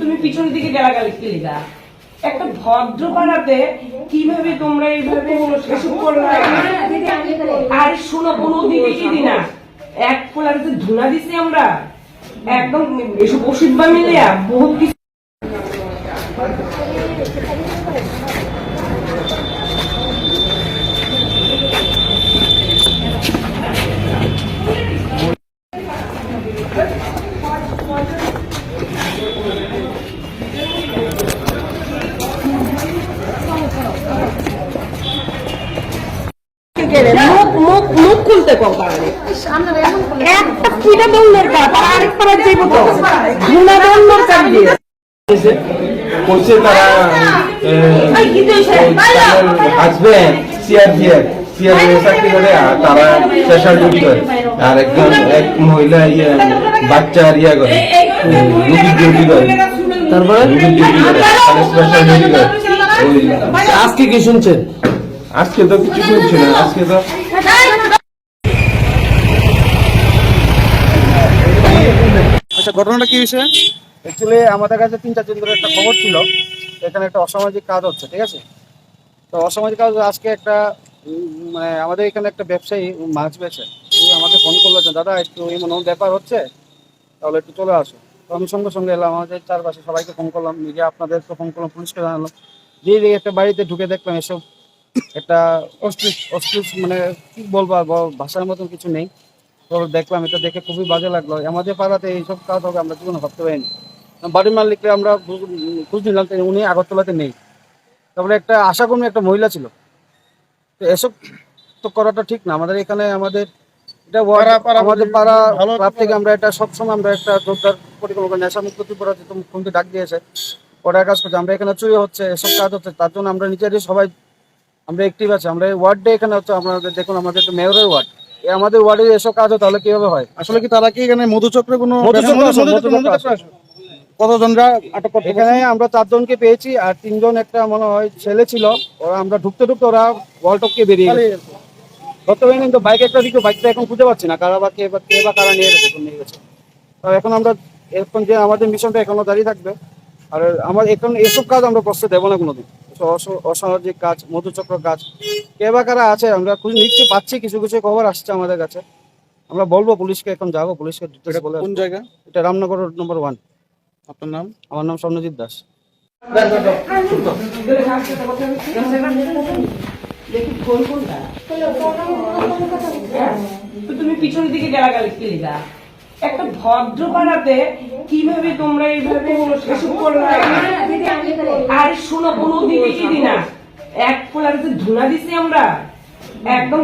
তুমি পিছনের দিকে গালাগালি খেলে যা একটা ভদ্র পাড়াতে কীভাবে তোমরা এইভাবে এসব করলা? আর শোনো কোনো দিকে কি দিনা এক পোলারে ধুনা দিছি আমরা। একদম এসব ওষুধ বা মিলিয়া বহুত কিছু মুখ খুলতে কম একটা কুইটা দৌড়ের কাজ আর আরেক পাড়ার যাইব তো ধুনা দৌড়ের কাজ দিয়ে বলছে তারা হাজবেন্ড সিআরপিএফ সিআরপিএফ চাকরি করে আর তারা স্পেশাল ডিউটি করে আর একজন এক মহিলা ইয়ে বাচ্চার ইয়ে করে রুগীর ডিউটি করে তারপরে রুগীর ডিউটি করে স্পেশাল ডিউটি করে ওই আজকে কি শুনছেন আজকে তো কিছু শুনছি না আজকে তো আচ্ছা ঘটনাটা কি হয়েছে? অ্যাকচুয়ালি আমাদের কাছে তিন চার দিন ধরে একটা খবর ছিল। এখানে একটা অসামাজিক কাজ হচ্ছে, ঠিক আছে? তো অসামাজিক কাজ আজকে একটা মানে আমাদের এখানে একটা ব্যবসায়ী মাছ বেছে আমাকে ফোন করল যে, দাদা, একটু এমন ব্যাপার হচ্ছে, তাহলে একটু চলে আসো। তো আমি সঙ্গে সঙ্গে এলাম, আমাদের চারপাশে সবাইকে ফোন করলাম মিডিয়া আপনাদেরকে ফোন করলাম, পুলিশকে জানালাম। যে যে একটা বাড়িতে ঢুকে দেখলাম এসব, একটা অস্ট্রিচ অস্ট্রিচ মানে কি বলব ভাষার মতন কিছু নেই। তো দেখলাম এটা দেখে খুবই বাজে লাগল। আমাদের পাড়াতে এইসব কাজ হবে আমরা জীবনে ভাবতে পারিনি। বাড়ির মালিককে আমরা খোঁজ- নিলাম উনি আগরতলাতে নেই। তারপরে একটা আশাকর্মী একটা মহিলা ছিল। তো এসব তো করাটা ঠিক না। আমাদের এখানে আমাদের এটা আমাদের পাড়া ক্লাব থেকে আমরা এটা সবসময় আমরা একটা জোরদার পরিকল্পনা নেশা মুক্ত ত্রিপুরা যেহেতু মুখ্যমন্ত্রী ডাক দিয়েছে। ওটা কাজ করছে। আমরা এখানে চুরি হচ্ছে এসব কাজ হচ্ছে। তার জন্য আমরা নিজেরই সবাই আমরা অ্যাক্টিভ আছি। আমরা এই ওয়ার্ডে এখানে হচ্ছে আপনাদের দেখুন আমাদের তো মেয়রের ওয়ার্ড। আমাদের ওয়ার্ডে এসব কাজ হয় তাহলে কীভাবে হয়? আসলে কি তারা কি এখানে মধুচক্রে কোনো? কতজনরা আটক করতে এখানে আমরা চারজনকে পেয়েছি আর তিনজন একটা মনে হয় ছেলে ছিল। ওরা আমরা ঢুকতে ঢুকতে ওরা ওয়াল টপকে বেরিয়ে গেছে। ধরতে পারিনি কিন্তু বাইক একটা দিকে বাইকটা এখন খুঁজে পাচ্ছি না কারা বা কে বা কে বা কারা নিয়ে গেছে তো নিয়ে গেছে। তো এখন আমরা এখন যে আমাদের মিশনটা এখনও দাঁড়িয়ে থাকবে। আর আমার এখন এসব কাজ আমরা প্রশ্রয় দেবো না কোনোদিন। অসামাজিক কাজ মধুচক্র কাজ কে বা কারা আছে আমরা খুঁজে নিচ্ছি পাচ্ছি কিছু কিছু খবর আসছে আমাদের কাছে। আমরা বলব পুলিশকে এখন যাব পুলিশকে বলে কোন জায়গা? এটা রামনগর রোড নম্বর ওয়ান আপনার নাম? আমার নাম স্বর্ণজিৎ দাস। দেখি ফোন কোনটা? তুমি পিছনের দিকে গালাগালি খেলে যা একটা ভদ্র পাড়াতে কীভাবে তোমরা এইভাবে এসব করলা আর শোনো কোনো দিকে না। এক পোলারে ধুনা দিছি আমরা। একদম